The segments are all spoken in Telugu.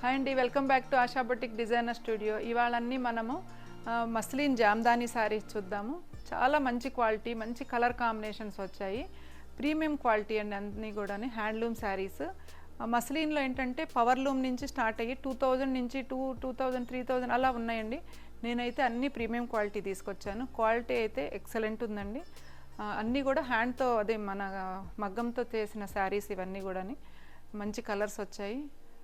హాయ్ అండి welcome back to Asha boutique designer studio. ఇవాళన్నీ మనము మస్లిన్ జామ్దాని శారీస్ చూద్దాము. చాలా మంచి క్వాలిటీ మంచి కలర్ కాంబినేషన్స్ వచ్చాయి. ప్రీమియం క్వాలిటీ అండి అన్నీ కూడా హ్యాండ్లూమ్ శారీస్ మస్లిన్లో ఏంటంటే పవర్ లూమ్ నుంచి స్టార్ట్ అయ్యి టూ థౌజండ్ నుంచి two two thousand three thousand అలా ఉన్నాయండి. నేనైతే అన్ని ప్రీమియం క్వాలిటీ తీసుకొచ్చాను. క్వాలిటీ అయితే ఎక్సలెంట్ ఉందండి. అన్నీ కూడా హ్యాండ్తో అదే మన మగ్గంతో చేసిన శారీస్ ఇవన్నీ కూడాని మంచి కలర్స్ వచ్చాయి.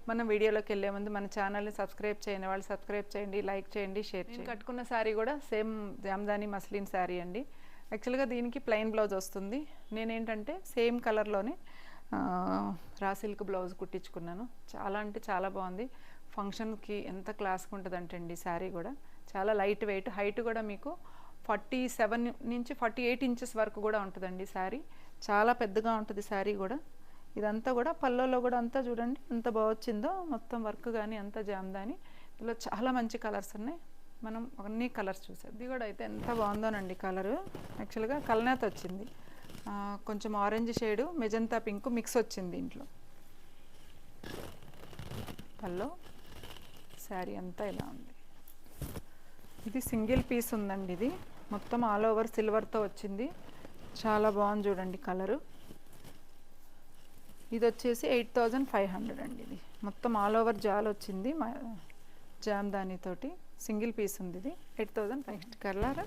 మనం వీడియోలోకి వెళ్ళే ముందు మన ఛానల్ని సబ్స్క్రైబ్ చేయని వాళ్ళు సబ్స్క్రైబ్ చేయండి లైక్ చేయండి షేర్ చేయండి. కట్టుకున్న శారీ కూడా సేమ్ జామ్దాని మస్లిన్ శారీ అండి. యాక్చువల్గా దీనికి ప్లెయిన్ బ్లౌజ్ వస్తుంది. నేనేంటంటే సేమ్ కలర్లోనే రా సిల్క్ బ్లౌజ్ కుట్టించుకున్నాను. చాలా అంటే చాలా బాగుంది. ఫంక్షన్కి ఎంత క్లాస్గా ఉంటుందంటే అండి శారీ కూడా. చాలా లైట్ వెయిట్. హైట్ కూడా మీకు ఫార్టీ సెవెన్ నుంచి ఫార్టీ ఎయిట్ ఇంచెస్ వరకు కూడా ఉంటుందండి శారీ. చాలా పెద్దగా ఉంటుంది శారీ కూడా. ఇదంతా కూడా పళ్ళలో కూడా అంతా చూడండి ఎంత బాగా వచ్చిందో మొత్తం వర్క్ కానీ అంతా జామ్దాని ఇందులో చాలా మంచి కలర్స్ ఉన్నాయి. మనం అన్ని కలర్స్ చూసాం ఇది కూడా అయితే ఎంత బాగుందోనండి కలరు యాక్చువల్గా కలనేత వచ్చింది. కొంచెం orange shade magenta pink mix వచ్చింది దీంట్లో పల్లో శారీ అంతా ఇలా ఉంది. ఇది సింగిల్ పీస్ ఉందండి ఇది. మొత్తం ఆల్ ఓవర్ సిల్వర్తో వచ్చింది. చాలా బాగుంది చూడండి కలరు ఇది వచ్చేసి ఎయిట్ థౌజండ్ ఫైవ్ హండ్రెడ్ అండి ఇది. మొత్తం ఆల్ ఓవర్ జాల్ వచ్చింది మా జామ్దాని తోటి. సింగిల్ పీస్ ఉంది ఇది. Eight thousand next colour?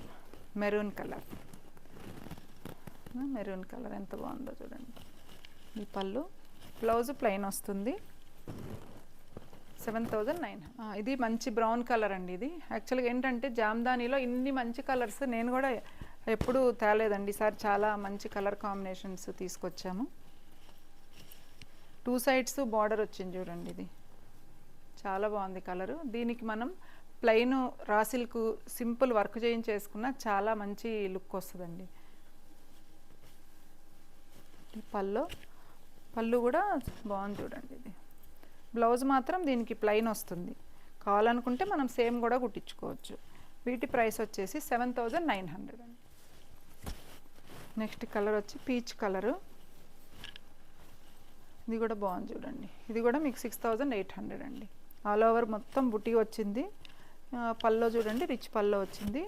Maroon colour. Maroon colour ఎంత బాగుందో చూడండి. ఈ పళ్ళు. బ్లౌజ్ ప్లెయిన్ వస్తుంది. సెవెన్ థౌజండ్ నైన్ ఇది మంచి బ్రౌన్ కలర్ అండి ఇది. యాక్చువల్గా ఏంటంటే జామ్దానిలో ఇన్ని మంచి కలర్స్ నేను కూడా ఎప్పుడూ తేలేదండి. ఈసారి చాలా మంచి కలర్ కాంబినేషన్స్ తీసుకొచ్చాము. టూ సైడ్స్ బార్డర్ వచ్చింది చూడండి ఇది. చాలా బాగుంది కలరు. దీనికి మనం plain raw silk simple work చేయించేసుకున్న చాలా మంచి లుక్ వస్తుందండి. పళ్ళు పళ్ళు కూడా బాగుంది చూడండి ఇది. బ్లౌజ్ మాత్రం దీనికి ప్లెయిన్ వస్తుంది. కావాలనుకుంటే మనం సేమ్ కూడా కుట్టించుకోవచ్చు. వీటి ప్రైస్ వచ్చేసి సెవెన్ థౌజండ్ నైన్ హండ్రెడ్ అండి. నెక్స్ట్ కలర్ వచ్చి పీచ్ కలరు. ఇది కూడా బాగుంది చూడండి. ఇది కూడా మీకు సిక్స్ థౌజండ్ ఎయిట్ హండ్రెడ్ అండి. ఆల్ ఓవర్ మొత్తం బుటీ వచ్చింది. పల్లో చూడండి రిచ్ పల్లో వచ్చింది.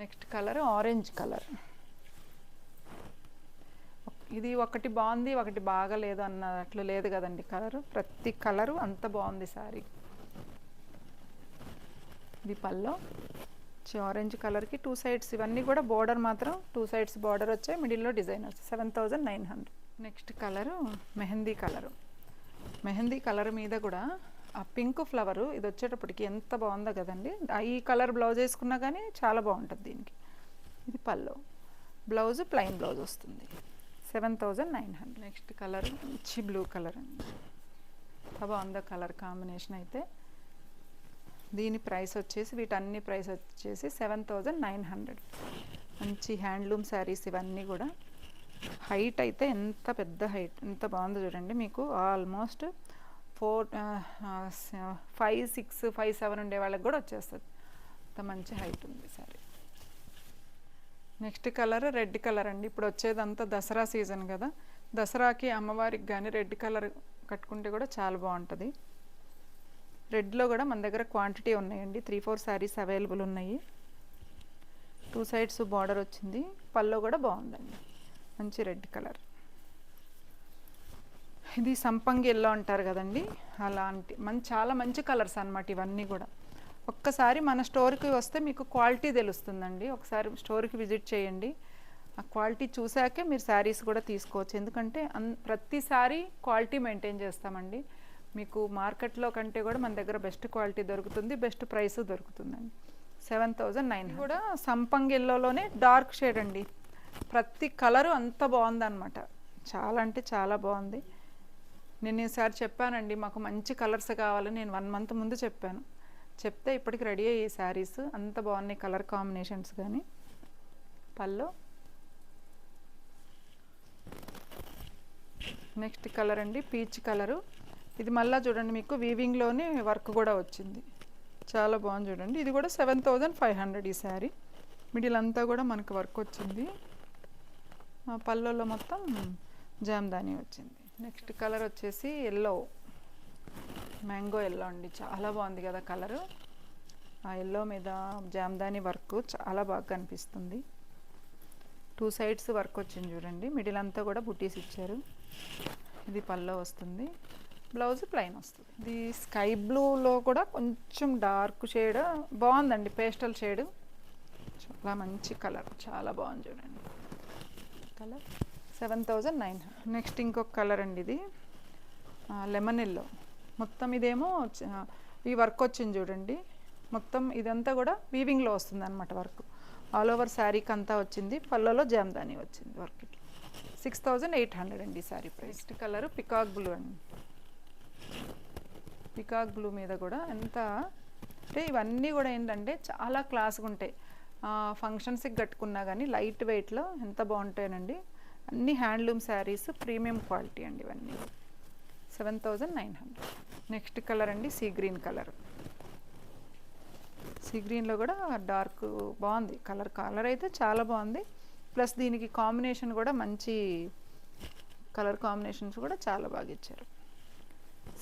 నెక్స్ట్ కలర్ ఆరెంజ్ కలర్ ఇది ఒకటి బాగుంది ఒకటి బాగలేదు అన్నట్లు లేదు కదండి కలరు ప్రతి కలరు అంత బాగుంది సారీ. ఇది పల్లో ఆరెంజ్ కలర్కి టూ సైడ్స్ ఇవన్నీ కూడా బోర్డర్ మాత్రం టూ సైడ్స్ బార్డర్ వచ్చాయి. మిడిల్లో డిజైన్ వచ్చాయి. Seven thousand nine hundred next colour mehndi colour. Mehndi colour మీద కూడా ఆ పింక్ ఫ్లవరు ఇది వచ్చేటప్పటికి ఎంత బాగుందో కదండి. ఈ కలర్ బ్లౌజ్ వేసుకున్నా కానీ చాలా బాగుంటుంది దీనికి. ఇది పల్లో బ్లౌజ్ ప్లెయిన్ బ్లౌజ్ వస్తుంది. Seven thousand nine hundred. Next colour మంచి బ్లూ కలర్ అండి. ఎంత బాగుందో కలర్ కాంబినేషన్ అయితే. దీని ప్రైస్ వచ్చేసి వీటన్ని ప్రైస్ వచ్చేసి సెవెన్ థౌజండ్ నైన్ హండ్రెడ్. మంచి హ్యాండ్లూమ్ శారీస్ ఇవన్నీ కూడా. హైట్ అయితే ఎంత పెద్ద హైట్ ఎంత బాగుందో చూడండి. మీకు almost four five six five seven ఉండే వాళ్ళకి కూడా వచ్చేస్తుంది. అంత మంచి హైట్ ఉంది sari. Next colour red colour అండి. ఇప్పుడు వచ్చేదంతా దసరా సీజన్ కదా. దసరాకి అమ్మవారికి కానీ రెడ్ కలర్ కట్టుకుంటే కూడా చాలా బాగుంటుంది. రెడ్లో కూడా మన దగ్గర క్వాంటిటీ ఉన్నాయండి. త్రీ ఫోర్ శారీస్ అవైలబుల్ ఉన్నాయి. టూ సైడ్స్ బార్డర్ వచ్చింది. పల్లో కూడా బాగుందండి. మంచి రెడ్ కలర్. ఇది సంపంగి ఎల్లో అంటారు కదండి అలాంటి మన చాలా మంచి కలర్స్ అన్నమాట ఇవన్నీ కూడా. ఒక్కసారి మన స్టోర్కి వస్తే మీకు క్వాలిటీ తెలుస్తుందండి. ఒకసారి స్టోర్కి విజిట్ చేయండి. ఆ క్వాలిటీ చూసాకే మీరు శారీస్ కూడా తీసుకోవచ్చు. ఎందుకంటే అన్ ప్రతిసారి క్వాలిటీ మెయింటైన్ చేస్తామండి. మీకు మార్కెట్లో కంటే కూడా మన దగ్గర బెస్ట్ క్వాలిటీ దొరుకుతుంది బెస్ట్ ప్రైస్ దొరుకుతుందండి. సెవెన్ థౌజండ్ నైన్ కూడా సంపంగిల్లోనే డార్క్ షేడ్ అండి. ప్రతి కలరు అంత బాగుందన్నమాట. చాలా అంటే చాలా బాగుంది. నేను ఈసారి చెప్పానండి మాకు మంచి కలర్స్ కావాలని నేను వన్ మంత్ ముందు చెప్పాను. చెప్తే ఇప్పటికి రెడీ అయ్యే శారీస్ అంత బాగున్నాయి కలర్ కాంబినేషన్స్ కానీ. పల్లో నెక్స్ట్ కలర్ అండి పీచ్ కలరు. ఇది మళ్ళీ చూడండి మీకు వీవింగ్లోనే వర్క్ కూడా వచ్చింది. చాలా బాగుంది చూడండి. ఇది కూడా సెవెన్ థౌజండ్ ఫైవ్ హండ్రెడ్ ఈ శారీ మిడిల్ అంతా కూడా మనకు వర్క్ వచ్చింది. పళ్ళల్లో మొత్తం జామ్దాని వచ్చింది. నెక్స్ట్ కలర్ వచ్చేసి ఎల్లో మ్యాంగో ఎల్లో అండి. చాలా బాగుంది కదా కలరు. ఆ ఎల్లో మీద జామ్దాని వర్క్ చాలా బాగా కనిపిస్తుంది. టూ సైడ్స్ వర్క్ వచ్చింది చూడండి. మిడిల్ అంతా కూడా బుటీస్ ఇచ్చారు. ఇది పల్లో వస్తుంది. బ్లౌజ్ ప్లెయిన్ వస్తుంది. ఇది స్కై బ్లూలో కూడా కొంచెం డార్క్ షేడ్ బాగుందండి పేస్టల్ షేడ్ చాలా మంచి కలర్. చాలా బాగుంది చూడండి. Colour? Seven thousand nine next ఇంకొక కలర్ అండి ఇది. Lemon yellow. మొత్తం ఇదేమో ఈ వర్క్ వచ్చింది చూడండి. మొత్తం ఇదంతా కూడా వీవింగ్లో వస్తుంది అనమాట వర్క్. ఆల్ ఓవర్ శారీకి అంతా వచ్చింది. పళ్ళలో జామ్దాని వచ్చింది వర్క్ ఇట్లా సిక్స్ థౌజండ్ ఎయిట్ హండ్రెడ్ అండి ఈ sari price next colour peacock blue అండి. పికాక్ బ్లూ మీద కూడా ఎంత? అంటే ఇవన్నీ కూడా ఏంటంటే చాలా క్లాస్గా ఉంటాయి. ఫంక్షన్స్కి కట్టుకున్నా కానీ లైట్ వెయిట్లో ఎంత బాగుంటాయనండి? అన్ని హ్యాండ్లూమ్ శారీస్ ప్రీమియం క్వాలిటీ అండి ఇవన్నీ. Seven thousand nine hundred next colour అండి సీ గ్రీన్ కలర్ సీ గ్రీన్లో కూడా డార్క్ బాగుంది. కలర్ కలర్ అయితే చాలా బాగుంది. ప్లస్ దీనికి కాంబినేషన్ కూడా మంచి కలర్ కాంబినేషన్స్ కూడా చాలా బాగా ఇచ్చారు.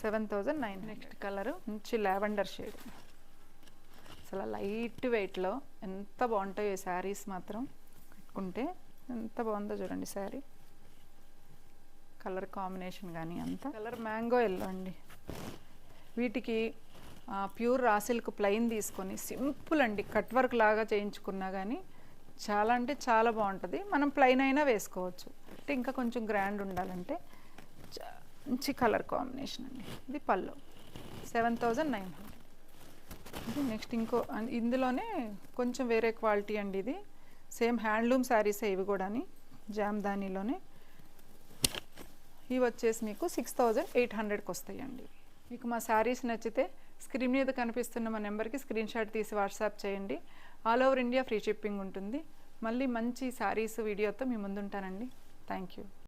Seven thousand nine next colour మంచి లావెండర్ షేడ్ అసలు లైట్ వెయిట్లో ఎంత బాగుంటాయో ఈ శారీస్ మాత్రం కట్టుకుంటే ఎంత బాగుందో చూడండి శారీ. కలర్ కాంబినేషన్ కానీ అంత. కలర్ మ్యాంగో ఎల్లో అండి. వీటికి ప్యూర్ రాసిల్క్ ప్లెయిన్ తీసుకొని సింపుల్ అండి. కట్ వర్క్ లాగా చేయించుకున్నా కానీ చాలా అంటే చాలా బాగుంటుంది. మనం ప్లెయిన్ అయినా వేసుకోవచ్చు. అంటే ఇంకా కొంచెం గ్రాండ్ ఉండాలంటే మంచి కలర్ కాంబినేషన్ అండి. ఇది పళ్ళు. Seven thousand nine hundred. Next ఇంకో ఇందులోనే కొంచెం వేరే క్వాలిటీ అండి ఇది. సేమ్ హ్యాండ్లూమ్ శారీసే ఇవి కూడాని జామ్దానీలోనే ఇవి వచ్చేసి మీకు సిక్స్ థౌజండ్ ఎయిట్ హండ్రెడ్కి వస్తాయండి. మీకు మా శారీస్ నచ్చితే స్క్రీన్ మీద కనిపిస్తున్న మా నెంబర్కి స్క్రీన్ షాట్ తీసి వాట్సాప్ చేయండి. All over India free shipping ఉంటుంది. మళ్ళీ మంచి శారీస్ వీడియోతో మీ ముందుంటానండి. Thank you.